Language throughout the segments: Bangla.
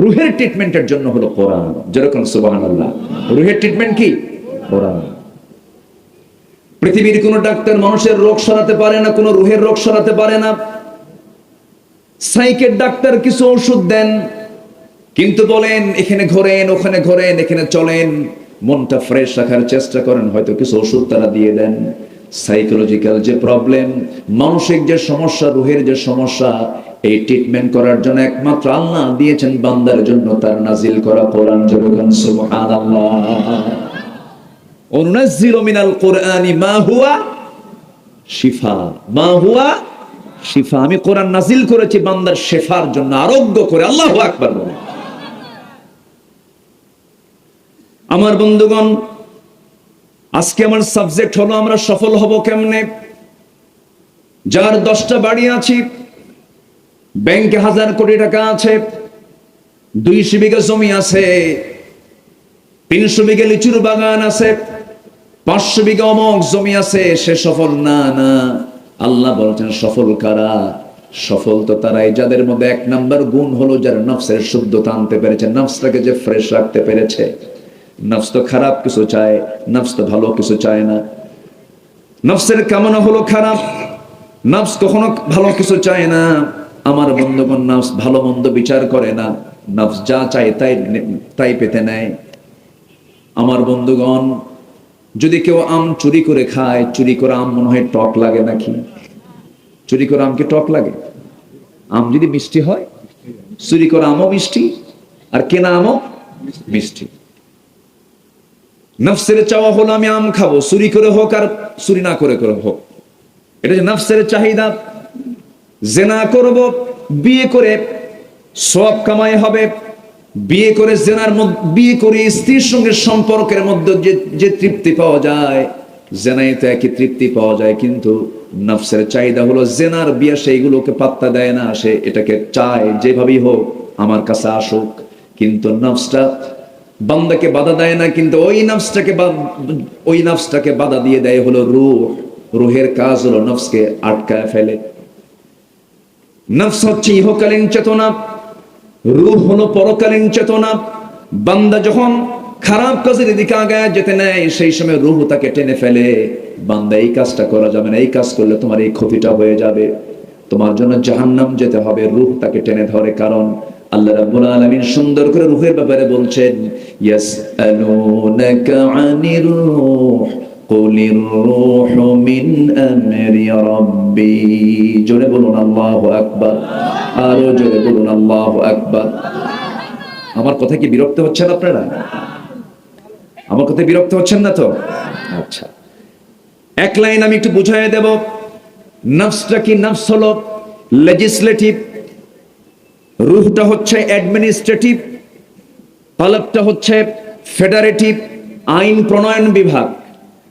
রুহের ট্রিটমেন্টের জন্য হলো কোরআন। যেরকম সুবাহান আল্লাহ রুহের ট্রিটমেন্ট কি? কোরআন। পৃথিবীর কোন ডাক্তার মানুষের রোগ সরাতে পারে না, কোনো রুহের রোগ সরাতে পারে না। সাইকের ডাক্তার কিছু ওষুধ দেন, কিন্তু বলেন, এখানে ঘোরেন, ওখানে ঘোরেন, এখানে চলেন। মনটা ফ্রেশ রাখার চেষ্টা করেন, হয়তো কিছু ওষুধ তারা দিয়ে দেন। সাইকোলজিক্যাল যে প্রবলেম মানসিক যে সমস্যা, রুহের যে সমস্যা এই ট্রিটমেন্ট করার জন্য একমাত্র আল্লাহ দিয়েছেন বান্দার জন্য তার নাজিল করা কোরআন জগৎ সুবহানাল্লাহ। মিনাল কোরআনি মা হুয়া শিফা। মা হুয়া শিফা। আমি কোরআন নাজিল করেছি বান্দার শেফার জন্য, আরোগ্য করে। আল্লাহু আকবার বলে। আমার বন্ধুগণ, আজকে আমার সাবজেক্ট হলো আমরা সফল হব কেমনে? যার দশটা বাড়ি আছি ব্যাংকে হাজার কোটি টাকা আছে দুইশো বিঘা জমি আছে তিনশো বিঘা লিচুর বাগান আছে পাঁচশো বিঘা অমক জমি আছে, সে সফল? না না। আল্লাহ বলছেন, সফল কারা? সফল তো তারাই, যাদের মধ্যে এক নাম্বার গুণ হলো, যারা নফসের শুদ্ধতা আনতে পেরেছে, নফসটাকে যে ফ্রেশ রাখতে পেরেছে। নফস তো খারাপ কিছু চায়, নফস তো ভালো কিছু চায় না। নফসের কামনা হলো খারাপ, নফস কখনো ভালো কিছু চায় না। আমার বন্ধুগণ নফস ভালো মন্দ বিচার করে না। নফস যা চায় তাই তাই পেতে নেয়। আমার বন্ধুগণ, যদি কেউ আম চুরি করে খায়, চুরি করে আম মনে হয় টক লাগে নাকি? চুরি করে আম কি টক লাগে? আম যদি মিষ্টি হয়, চুরি করে আমও মিষ্টি, আর কেনা আমও মিষ্টি। নফসের চাওয়া হলো আমি আম খাব, চুরি করে হোক আর চুরি না করে করে হোক। এটা যে নফসের চাহিদা জেনা করব, বিয়ে করে সব কামাই হবে। বিয়ে করে জেনার বিয়ে করে স্ত্রীর সঙ্গে সম্পর্কের মধ্যে যে যে তৃপ্তি পাওয়া যায়, জেনাই তো একই তৃপ্তি পাওয়া যায়, কিন্তু নফসের চাহিদা হলো জেনার বিয়ে সেইগুলোকে পাত্তা দেয় না, সে এটাকে চায় যেভাবেই হোক, আমার কাছে আসুক। কিন্তু নফসটা বান্দাকে বাধা দেয় না, কিন্তু ওই নফসটাকে ওই নফসটাকে বাধা দিয়ে দেয় হলো রুহ। রুহের কাজ হলো নফসকে আটকায় ফেলে। নফস হচ্ছে ইহকালীন চেতনা, রূহ হলো পরকালীন চেতনা। বান্দা যখন খারাপ কাজের দিকে আগায় যেতে নেয়, সেই সময় রুহ তাকে টেনে ফেলে। বান্দা এই কাজটা করা যাবে না, এই কাজ করলে তোমার এই ক্ষতিটা হয়ে যাবে। তোমার জন্য জাহান্নাম যেতে হবে, রুহ তাকে টেনে ধরে। কারণ আল্লাহ রাব্বুল আলামিন সুন্দর করে রুহের ব্যাপারে বলছেন, ইয়াসআলুনাকা আনির রূহ। কুলির রূহু মিন আমরি রাব্বি জোরে বলুন, আল্লাহু আরও জোরে বলুন, আল্লাহু আকবার। আমার কথা কি বিরক্ত হচ্ছেন আপনারা? আমার কথা বিরক্ত হচ্ছেন না তো? আচ্ছা। এক লাইন আমি একটু বুঝাই দেব। নফসটা কি নফস হলো? লেজিসলেটিভ রুহটা হচ্ছে অ্যাডমিনিস্ট্রেটিভ পালকটা হচ্ছে ফেডারেটিভ আইন প্রণয়ন বিভাগ।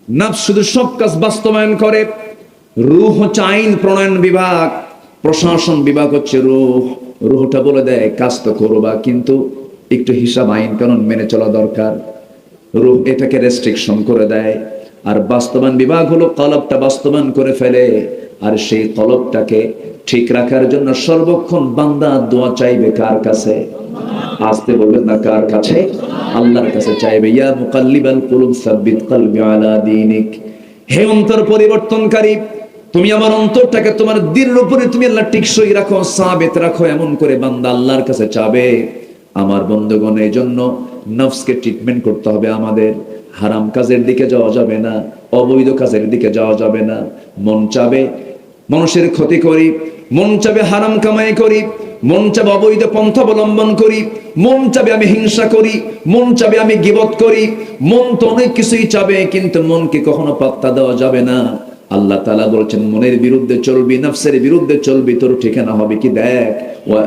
নফস শুধু সব কাজ বাস্তবায়ন করে। রুহ হচ্ছে আইন, প্রণয়ন বিভাগ, প্রশাসন বিভাগ হচ্ছে রুহ। রুহটা বলে দেয়, কাজ তো করবা, কিন্তু একটু হিসাব আইন কানুন মেনে চলা দরকার। রুহ এটাকে রেস্ট্রিকশন করে দেয়। আর বাস্তবায়ন বিভাগ হলো কলবটা বাস্তবায়ন করে ফেলে, আর সেই কলবটাকে ঠিক রাখার জন্য সর্বক্ষণ বান্দা দোয়া চাইবে কার কাছে? আসতে বলবেন না, কার কাছে? আল্লাহর কাছে চাইবে, ইয়া মুকাল্লিবাল কুলুব, সাব্বিত কলবি আলা দীনিক। হে অন্তর পরিবর্তনকারী, তুমি আমার অন্তরটাকে তোমার দিনের উপরে তুমি আল্লাহ টিকসই রাখো, সাবেত রাখো, এমন করে বান্দা আল্লাহর কাছে চাবে। আমার বন্ধুগণ এই জন্য নফসকে ট্রিটমেন্ট করতে হবে আমাদের। হারাম কাজের দিকে যাওয়া যাবে না, অবৈধ কাজের দিকে যাওয়া যাবে না। মন চাবে মানুষের ক্ষতি করি মন চাবে হারাম কামাই করি, মন চাবে অবৈধ পন্থ অবলম্বন করি, মন চাবে আমি হিংসা করি, মন চাবে আমি গিবত করি, মন তো অনেক কিছুই চাবে, কিন্তু মনকে কখনো পাত্তা দেওয়া যাবে না। আল্লাহ তালা বলছেন, মনের বিরুদ্ধে চলবি, নফসের বিরুদ্ধে চলবি, তোর ঠিকানা হবে কি দেখ। ওয়া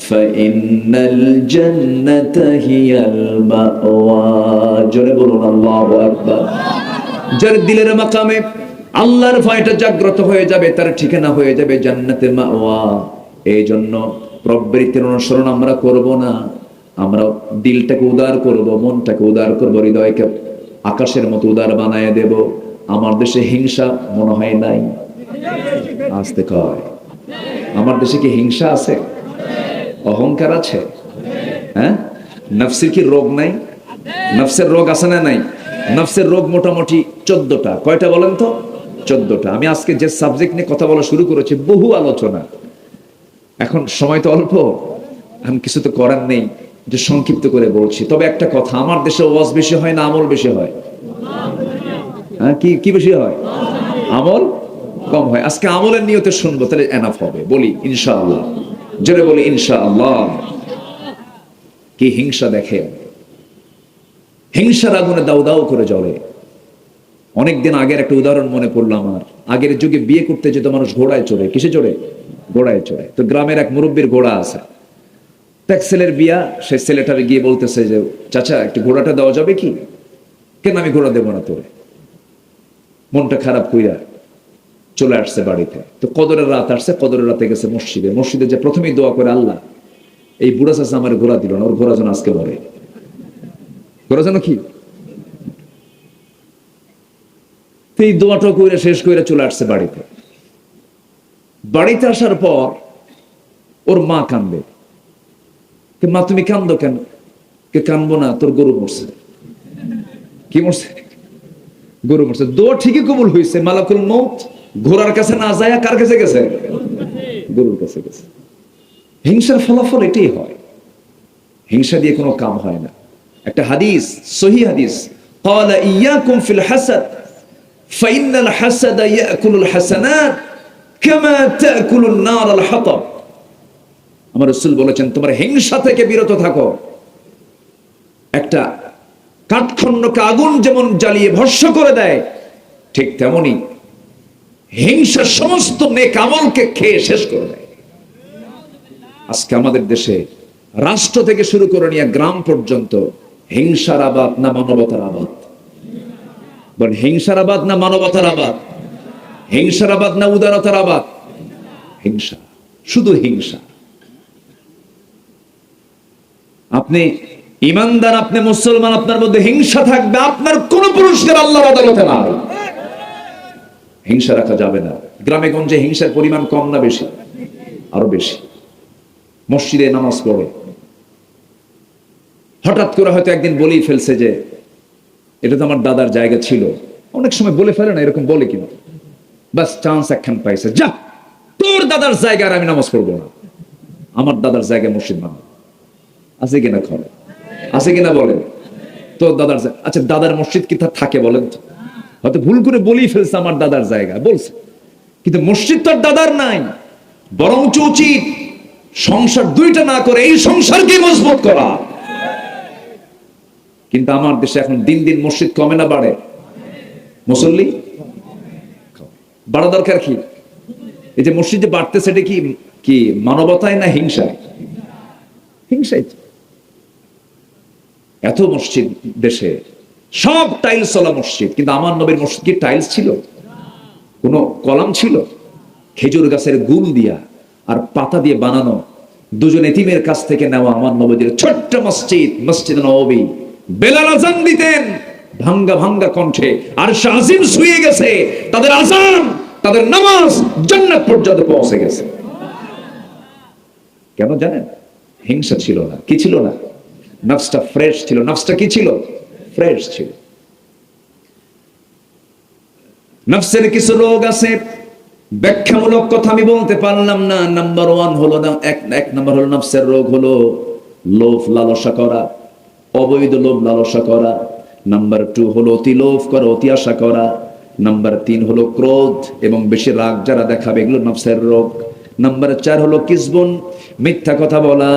من خاف مقام ربه ونهى النفس عن الهوى فإن الجنة هي المأوى জোরে বলুন আল্লাহু আকবার যার দিলের মাকামে আল্লাহর ভয়টা জাগ্রত হয়ে যাবে তার ঠিকানা হয়ে যাবে জান্নাতে মাওয়া এই জন্য প্রবৃত্তির অনুসরণ আমরা করব না আমরা দিলটাকে উদার করব মনটাকে উদার করব হৃদয়কে আকাশের মতো উদার বানায় দেব আমার দেশে হিংসা মনে হয় নাই আসতে কয় আমার দেশে কি হিংসা আছে অহংকার আছে? হ্যাঁ? নফসের কি রোগ নাই? নফসের রোগ আছে না নাই? নফসের রোগ মোটামুটি চোদ্দটা। কয়টা বলেন তো? চোদ্দটা। আমি আজকে যে সাবজেক্ট নিয়ে কথা বলা শুরু করেছি, বহু আলোচনা। এখন সময় তো অল্প। আমি কিছু তো করার নেই যে সংক্ষিপ্ত করে বলছি। তবে একটা কথা, আমার দেশে ওয়াজ বেশি হয় না আমল বেশি হয়? হ্যাঁ কি কি বেশি হয়? আমল কম হয়। আজকে আমলের নিয়তে শুনব, তাহলে এনাফ হবে। বলি, ইনশাআল্লাহ। জোরে বলি, ইনশাআল্লাহ। কি হিংসা দেখে। হিংসার আগুনে দাউ দাউ করে জ্বলে। অনেকদিন আগের একটা উদাহরণ মনে পড়ল আমার। আগের যুগে বিয়ে করতে যেত মানুষ ঘোড়ায় চড়ে। কিসে চড়ে? ঘোড়ায় চড়ে। তো গ্রামের এক মুরব্বীর ঘোড়া আছে। এক ছেলের বিয়া, সে ছেলেটারে গিয়ে বলতেছে যে, চাচা, একটু ঘোড়াটা দেওয়া যাবে কি? কেন আমি ঘোড়া দেবো না তোরে? মনটা খারাপ কইরা। চলে আসছে বাড়িতে। তো কদরের রাত আসছে, কদরের রাতে গেছে মসজিদে। মসজিদে যে প্রথমেই দোয়া করে আল্লাহ, এই বুড়া চাষা আমার ঘোড়া দিল না, ওর ঘোড়া যেন আজকে মরে। ঘোড়া যেন কি? এই দোয়াটা করে শেষ করে চলে আসছে বাড়িতে। বাড়িতে আসার পর ওর মা কান্দে মা, তুমি কান্দো কেন? কে কানবো না, তোর গরু মরছে। কি মরছে? গরু মরছে। দোয়া ঠিকই কবুল হয়েছে, মালাকুল মৌত ঘোড়ার কাছে না যায় কার কাছে গেছে গরুর কাছে গেছে হিংসার ফলাফল এটাই হয় হিংসা দিয়ে কোনো কাম হয় না একটা হাদিস সহি হাদিস قال إياكم في الحسد فإن الحسد يأكل الحسنات كما تأكل النار الحطب আমার রসুল বলেছেন তোমার হিংসা থেকে বিরত থাকো একটা কাঠখণ্ডকে আগুন যেমন জ্বালিয়ে ভস্য করে দেয় ঠিক তেমনি হিংসা সমস্ত নেক আমলকে খেয়ে শেষ করে দেয়। আজকে আমাদের দেশে রাষ্ট্র থেকে শুরু করে নিয়ে গ্রাম পর্যন্ত হিংসার আবাদ না মানবতার আবাদ? বলেন, হিংসার আবাদ না মানবতার আবাদ? হিংসার আবাদ না উদারতার আবাদ? হিংসা, শুধু হিংসা। আপনি ইমানদার, আপনি মুসলমান, আপনার মধ্যে হিংসা থাকবে, আপনার কোন পুরস্কার আল্লাহর আদালতে না হিংসা রাখা যাবে না। গ্রামে গঞ্জে হিংসার পরিমাণ কম না বেশি? আরও বেশি। মসজিদে নামাজ পড়ে। হঠাৎ করে হয়তো একদিন বলেই ফেলছে যে, এটা তো আমার দাদার জায়গা ছিল। অনেক সময় বলে ফেলে না, এরকম বলে কিন্তু বাস চান্স একখান পাইছে। যা, তোর দাদার জায়গায় আর আমি নামাজ পড়ব না। আমার দাদার জায়গায় মসজিদ বানাবো আছে কিনা খবর? আছে কিনা বলেন? তোর দাদার আচ্ছা দাদার মসজিদ কি থাকে বলেন তো? হয়তো ভুল করে বলেই ফেলছে আমার দাদার জায়গা, বলছে। কিন্তু মসজিদ তো দাদার নাই, বরঞ্চ উচিত সংসার দুইটা না করে এই সংসারকে মজবুত করা। কিন্তু আমার দেশে এখন দিন দিন মসজিদ কমে না বাড়ে। মুসল্লি? বাড়া দরকার কি? এই যে মসজিদ যে বাড়তেছে এটা কি কি মানবতায় না হিংসায়? হিংসায় এত মসজিদ দেশে। সব টাইলস চলা মসজিদ। কিন্তু আমার নবীর মসজিদ কি টাইলস ছিল? কোন কলাম ছিল? খেজুর গাছের গুল দিয়া আর পাতা দিয়ে বানানো। দুজন এতিমের কাছ থেকে নেওয়া আমার নবীদের ছোট্ট মসজিদ মসজিদ নবী। বেলাল আজান দিতেন, ভাঙ্গা ভাঙ্গা কণ্ঠে। আর শাহিম শুয়ে গেছে। তাদের আজান, তাদের নামাজ জান্নাত পর্যন্ত পৌঁছে গেছে। কেন জানেন? হিংসা ছিল না। কি ছিল না? নফসটা ফ্রেশ ছিল। নফসটা কি ছিল? ফ্রেশ ছিল। নফসের কিছু রোগ আছে, ব্যাখ্যামূলক কথা আমি বলতে পারলাম না। নাম্বার ওয়ান হলো না, এক এক নাম্বার হলো নফসের রোগ হলো লোভ লালসা করা, অবৈধ লোভ লালসা করা। নাম্বার টু হলো অতি লোভ করা, অতি আশা করা। নাম্বার তিন হলো ক্রোধ এবং বেশি রাগ যারা দেখাবে এগুলো নফসের রোগ। নাম্বার চার হলো কিসবন, মিথ্যা কথা বলা।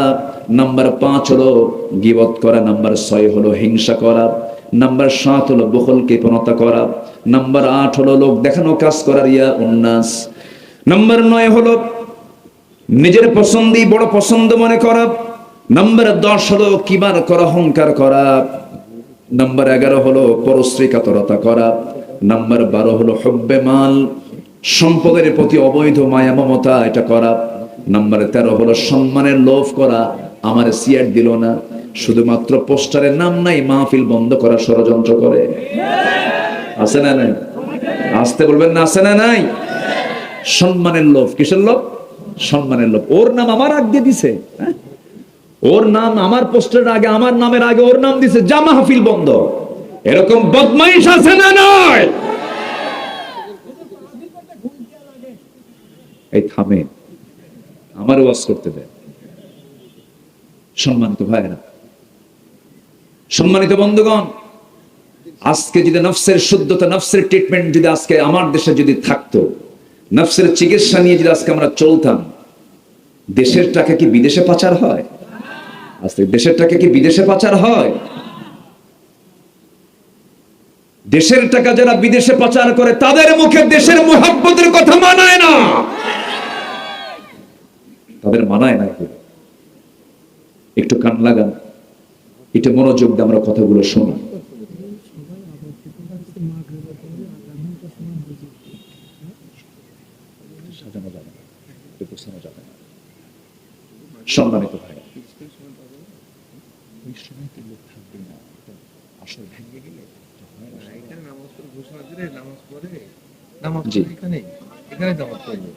নাম্বার পাঁচ হলো গিবত করা। নাম্বার ছয় হলো হিংসা করা। নাম্বার সাত হলো বহল কৃপণতা করা। নাম্বার আট হলো লোক দেখানো, কাজ করার ইয়া, উন্নাস। নাম্বার নয় হলো নিজের পছন্দই বড় পছন্দ মনে করা। নাম্বার দশ হলো কিবার করা অহংকার করা। নাম্বার এগারো হলো পরশ্রী কাতরতা করা। নাম্বার বারো হলো হব্বে মাল। সম্পদের প্রতি অবৈধ মায়া, মমতা, এটা করা। নাম্বার তেরো হলো সম্মানের লোভ করা। আমার সিয়ার দিল না। শুধুমাত্র পোস্টারের নাম নাই, মাহফিল বন্ধ করার ষড়যন্ত্র করে। আছে না নাই? আসতে বলবেন না, আছে না নাই? সম্মানের লোভ। কিসের লোভ? সম্মানের লোভ। ওর নাম আমার আগ দিয়ে দিছে হ্যাঁ? ওর নাম আমার পোস্টের আগে, আমার নামের আগে ওর নাম দিছে, যা মাহফিল বন্ধ। এরকম বদমাইশ আছে না নয় এই থামে। আমার ওয়াজ করতে দেয় সম্মানিত ভাইরা সম্মানিত বন্ধুগণ, আজকে যদি নফসের শুদ্ধতা, নফসের ট্রিটমেন্ট যদি আজকে আমার দেশে যদি থাকতো, নফসের চিকিৎসা নিয়ে যদি আজকে আমরা চলতাম দেশের টাকা কি বিদেশে পাচার হয়? আজকে দেশের টাকা কি বিদেশে পাচার হয়? দেশের টাকা যারা বিদেশে পাচার করে, তাদের মুখে দেশের মোহাব্বতের কথা মানায় না। তাদের মানায় না কেউ। একটু কান লাগান একটু মনোযোগ দিয়ে আমরা কথাগুলো শুনি। সম্মানিত ভাই এখানে নামাজ পড়ে নামাজ পড়ে নামাজ জি। পড়ে এখানে এখানে নামাজ পড়বে